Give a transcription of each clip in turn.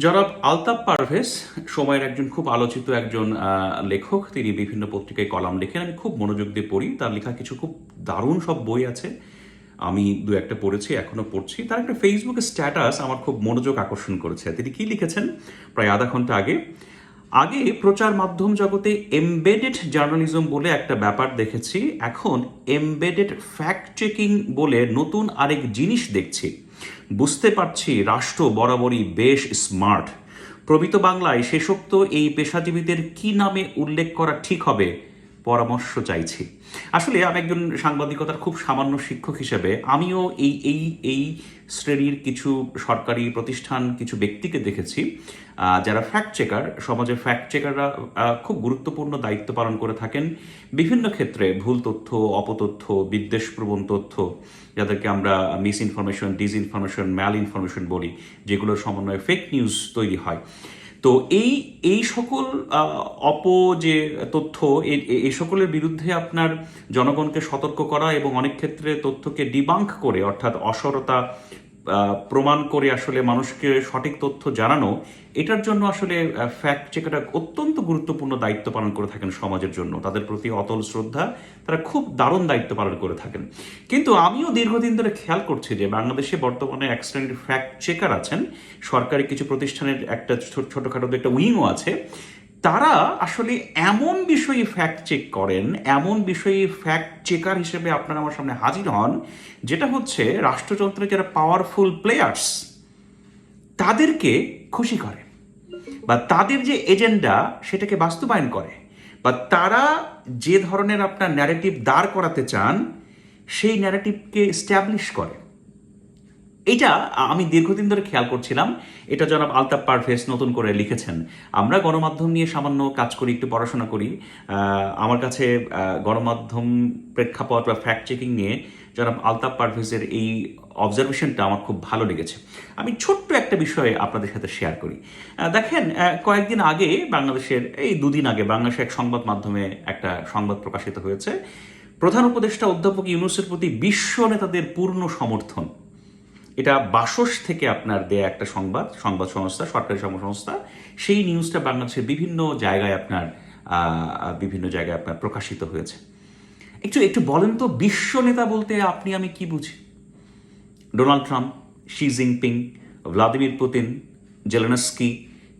জনাব আলতাফ পারভেজ, সময়ের একজন খুব আলোচিত একজন লেখক। তিনি বিভিন্ন পত্রিকায় কলাম লেখেন। আমি খুব মনোযোগ দিয়ে পড়ি। তার লেখা কিছু খুব দারুণ সব বই আছে। আমি দু একটা পড়েছি, এখনও পড়ছি। তার একটা ফেসবুকে স্ট্যাটাস আমার খুব মনোযোগ আকর্ষণ করেছে। তিনি কি লিখেছেন? প্রায় আধা ঘণ্টা আগে। আগে প্রচার মাধ্যম জগতে এমবেডেড জার্নালিজম বলে একটা ব্যাপার দেখেছি। এখন এমবেডেড ফ্যাক্ট চেকিং বলে নতুন আরেক জিনিস দেখছি। বুঝতে পারছি রাষ্ট্র বরাবরই বেশ স্মার্ট। প্রবিত বাংলায় শেষোক্ত এই পেশাজীবীদের কি নামে উল্লেখ করা ঠিক হবে? পরামর্শ চাইছি। আসলে আমি একজন সাংবাদিকতার খুব সামান্য শিক্ষক হিসেবে আমিও এই এই এই শ্রেণির কিছু সরকারি প্রতিষ্ঠান, কিছু ব্যক্তিকে দেখেছি যারা ফ্যাক্ট চেকার সমাজে ফ্যাক্ট চেকাররা খুব গুরুত্বপূর্ণ দায়িত্ব পালন করে থাকেন। বিভিন্ন ক্ষেত্রে ভুল তথ্য, অপতথ্য, বিদ্বেষপ্রবণ তথ্য, যাদেরকে আমরা misinformation disinformation malinformation বলি, যেগুলোর সমন্বয়ে ফেক নিউজ তৈরি হয়। তো এই এই সকল অপ যে তথ্য এই সকলের বিরুদ্ধে আপনার জনগণকে সতর্ক করা এবং অনেক ক্ষেত্রে তথ্যকে ডিবাঙ্ক করে, অর্থাৎ অসরতা প্রমাণ করে আসলে মানুষকে সঠিক তথ্য জানানো, এটার জন্য আসলে ফ্যাক্ট চেকারটা অত্যন্ত গুরুত্বপূর্ণ দায়িত্ব পালন করে থাকেন সমাজের জন্য। তাদের প্রতি অতল শ্রদ্ধা, তারা খুব দারুণ দায়িত্ব পালন করে থাকেন। কিন্তু আমিও দীর্ঘদিন ধরে খেয়াল করছি যে, বাংলাদেশে বর্তমানে শ্রেণির ফ্যাক্ট চেকার আছেন। সরকারি কিছু প্রতিষ্ঠানের একটা ছোট- ছোটখাটো একটা উইংও আছে। তারা আসলে এমন বিষয়ে ফ্যাক্ট চেক করেন, এমন বিষয়ে ফ্যাক্ট চেকার হিসেবে আপনারা আমার সামনে হাজির হন, যেটা হচ্ছে রাষ্ট্রযন্ত্রের যারা পাওয়ারফুল প্লেয়ার্স তাদেরকে খুশি করে বা তাদের যে এজেন্ডা সেটাকে বাস্তবায়ন করে বা তারা যে ধরনের আপনার ন্যারেটিভ দাঁড় করাতে চান, সেই ন্যারেটিভকে স্ট্যাবলিশ করে। এটা আমি দীর্ঘদিন ধরে খেয়াল করছিলাম। এটা জনাব আলতাফ পারভেজ নতুন করে লিখেছেন। আমরা গণমাধ্যম নিয়ে সামান্য কাজ করি, একটু পড়াশোনা করি। আমার কাছে গণমাধ্যম প্রেক্ষাপট বা ফ্যাক্ট চেকিং নিয়ে জনাব আলতাফ পারভেজের এই অবজারভেশনটা আমার খুব ভালো লেগেছে। আমি ছোট্ট একটা বিষয়ে আপনাদের সাথে শেয়ার করি। দেখেন কয়েকদিন আগে বাংলাদেশের, এই দুদিন আগে বাংলাদেশের এক সংবাদ মাধ্যমে একটা সংবাদ প্রকাশিত হয়েছে। প্রধান উপদেষ্টা অধ্যাপক ইউনুসের প্রতি বিশ্ব নেতাদের পূর্ণ সমর্থন। এটা বাসস থেকে আপনার দেয়া একটা সংবাদ সংবাদ সংস্থা, সরকারি সংবাদ সংস্থা। সেই নিউজটা বাংলাদেশের বিভিন্ন জায়গায় আপনার বিভিন্ন জায়গায় আপনার প্রকাশিত হয়েছে। একটু একটু বলেন তো, বিশ্ব নেতা বলতে আপনি, আমি কি বুঝি? Donald Trump, Xi Jinping, Vladimir Putin, Zelenskyy,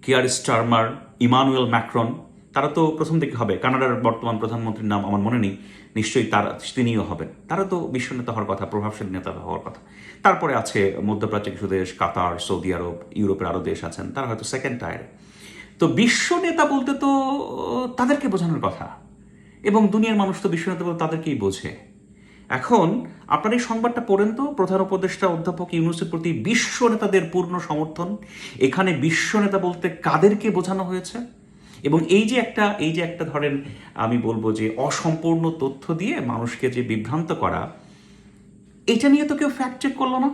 Keir Starmer, Emmanuel Macron তারা তো প্রথম দিকে হবে। কানাডার বর্তমান প্রধানমন্ত্রীর নাম আমার মনে নেই। নিশ্চয়ই তারা, তিনিও হবেন। তারা তো বিশ্ব নেতা হওয়ার কথা, প্রভাবশালী নেতা হওয়ার কথা। তারপরে আছে মধ্যপ্রাচ্যের কিছু দেশ, কাতার, সৌদি আরব, ইউরোপের আরও দেশ আছেন। তারা হয়তো সেকেন্ড টায়ারে তো বিশ্ব নেতা বলতে তো, তাদেরকে বোঝানোর কথা। এবং দুনিয়ার মানুষ তো বিশ্ব নেতা বলতে তাদেরকেই বোঝে। এখন আপনার এই সংবাদটা পড়েন তো, প্রধান উপদেষ্টা, অধ্যাপক ইউনুসের প্রতি বিশ্ব নেতাদের পূর্ণ সমর্থন। এখানে বিশ্ব নেতা বলতে কাদেরকে বোঝানো হয়েছে? এবং এই যে একটা, এই যে একটা ধরেন আমি বলব যে অসম্পূর্ণ তথ্য দিয়ে মানুষকে যে বিভ্রান্ত করা, এটা নিয়ে তো কেউ ফ্যাক্ট চেক করল না।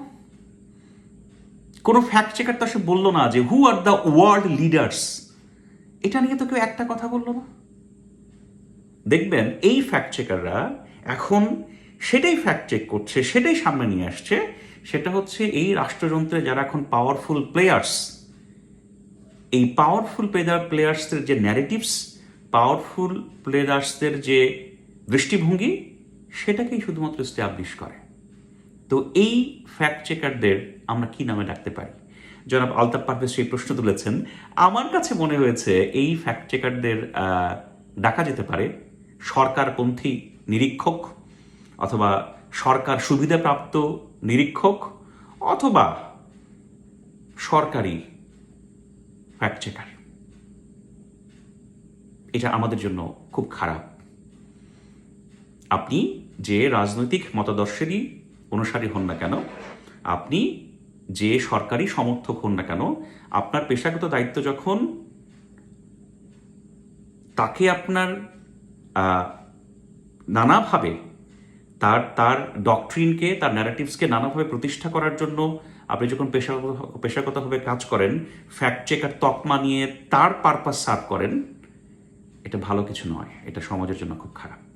কোনো ফ্যাক্ট চেকার তো সে বলল না যে who are the world leaders এটা নিয়ে তো কেউ একটা কথা বলল না। দেখবেন, এই ফ্যাক্ট চেকাররা এখন সেটাই ফ্যাক্ট চেক করছে, সেটাই সামনে নিয়ে আসছে। সেটা হচ্ছে এই রাষ্ট্রযন্ত্রে যারা এখন পাওয়ারফুল প্লেয়ার্স এই পাওয়ারফুল প্লেয়ার প্লেয়ার্সদের যে ন্যারেটিভস পাওয়ারফুল প্লেয়ার্সদের যে দৃষ্টিভঙ্গি, সেটাকেই শুধুমাত্র স্ট্যাবলিশ করে। তো এই ফ্যাক্ট চেকারদের আমরা কি নামে ডাকতে পারি? জনাব আলতাফ পারভেজ সেই প্রশ্ন তুলেছেন, আমার কাছে মনে হয়েছে এই ফ্যাক্ট চেকারদের ডাকা যেতে পারে সরকারপন্থী নিরীক্ষক, অথবা সরকার সুবিধাপ্রাপ্ত নিরীক্ষক, অথবা সরকারি ফ্যাক্ট চেকার এটা আমাদের জন্য খুব খারাপ। আপনি যে রাজনৈতিক মতাদর্শেরই অনুসারী হন না কেন, আপনি যে সরকারি সমর্থক হন না কেন, আপনার পেশাগত দায়িত্ব যখন তাকে আপনার নানাভাবে তার তার ডকট্রিনকে তার ন্যারেটিভসকে নানাভাবে প্রতিষ্ঠা করার জন্য আপনি যখন পেশাগত পেশাগতভাবে কাজ করেন ফ্যাক্ট চেকার তকমা নিয়ে তার পারপাস সার্ভ করেন, এটা ভালো কিছু নয়, এটা সমাজের জন্য খুব খারাপ।